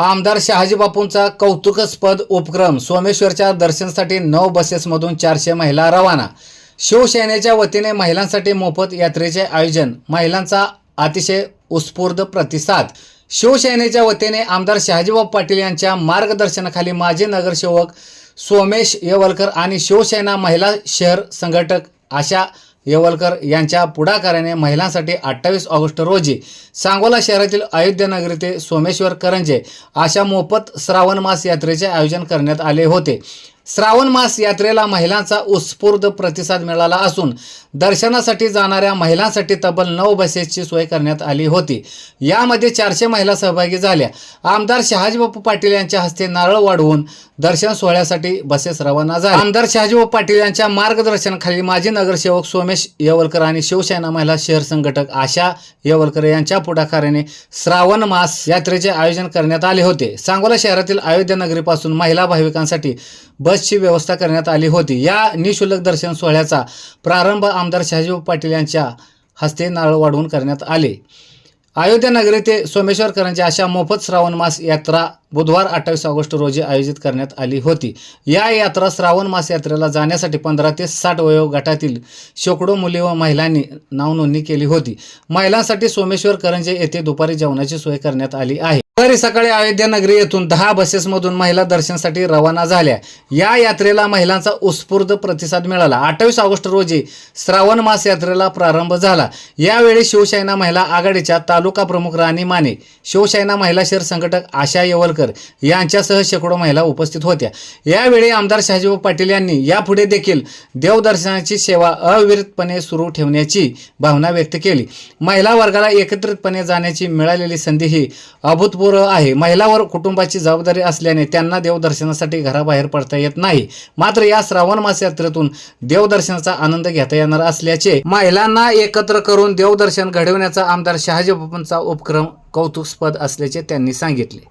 आमदार शहाजी बापूंचा कौतुकास्पद उपक्रम सोमेश्वरच्या दर्शनासाठी नऊ बसेसमधून चारशे महिला रवाना. शिवसेनेच्या वतीने महिलांसाठी मोफत यात्रेचे आयोजन. महिलांचा अतिशय उत्स्फूर्त प्रतिसाद. शिवसेनेच्या वतीने आमदार शहाजीबाब पाटील यांच्या मार्गदर्शनाखाली माजी नगरसेवक सोमेश येवलकर आणि शिवसेना महिला शहर संघटक अशा येवलकर यांच्या पुढाकाराने महिलांसाठी अठ्ठावीस ऑगस्ट रोजी सांगोला शहरातील अयोध्यानगरी ते सोमेश्वर करंजे अशा मोफत श्रावण मास यात्रेचे आयोजन करण्यात आले होते. श्रावण मास यात्रेला महिलांचा उत्स्फूर्त प्रतिसाद मिळाला असून दर्शनासाठी जाणाऱ्या महिलांसाठी तब्बल नऊ बसेसची सोय करण्यात आली होती. यामध्ये चारशे महिला सहभागी झाल्या. आमदार शहाजीबापू पाटील यांच्या हस्ते नारळ वाढवून दर्शन सोहळ्यासाठी बसेस रवाना झाल्या आमदार शहाजीबापू पाटील यांच्या मार्गदर्शनाखाली माजी नगरसेवक सोमेश येवलकर आणि शिवसेना महिला शहर संघटक आशा येवलकर यांच्या पुढाकाराने श्रावण मास यात्रेचे आयोजन करण्यात आले होते. सांगोला शहरातील अयोध्या नगरीपासून महिला भाविकांसाठी बस बसची व्यवस्था करण्यात आली होती. या निशुल्क दर्शन सोहळ्याचा प्रारंभ आमदार शहाजीबाबू पाटील यांच्या हस्ते नारळ वाढवून करण्यात आले. अयोध्या नगरी ते सोमेश्वर करंजे अशा मोफत श्रावण मास यात्रा बुधवार अठ्ठावीस ऑगस्ट रोजी आयोजित करण्यात आली होती. या यात्रा श्रावण मास यात्रेला जाण्यासाठी पंधरा ते साठ वयोगटातील शेकडो मुली व महिलांनी नावनोंदणी केली होती. महिलांसाठी सोमेश्वर करंजे येथे दुपारी जेवणाची सोय करण्यात आली आहे. बुधवारी सकाळी अयोध्या नगरी येथून दहा बसेसमधून महिला दर्शनासाठी रवाना झाल्या. या यात्रेला महिलांचा उत्स्फूर्त प्रतिसाद मिळाला. अठ्ठावीस ऑगस्ट रोजी श्रावण मास यात्रेला प्रारंभ झाला. यावेळी शिवसेना महिला आघाडीच्या तालुका प्रमुख राणी माने शिवसेना महिला शहर संघटक आशा येवलकर यांच्यासह शेकडो महिला उपस्थित होत्या. यावेळी आमदार शहाजीबाबू पाटील यांनी यापुढे देखील देवदर्शनाची सेवा अविरतपणे सुरू ठेवण्याची भावना व्यक्त केली. महिला वर्गाला एकत्रितपणे जाण्याची मिळालेली संधी ही अभूतपूर्व आहे. महिलावर कुटुंबाची जबाबदारी असल्याने त्यांना देवदर्शनासाठी घराबाहेर पडता येत नाही. मात्र या श्रावण मास यात्रेतून देवदर्शनाचा आनंद घेता येणार असल्याचे महिलांना एकत्र करून देवदर्शन घडवण्याचा आमदार शहाजी बापूंचा उपक्रम कौतुकस्पद असल्याचे त्यांनी सांगितले.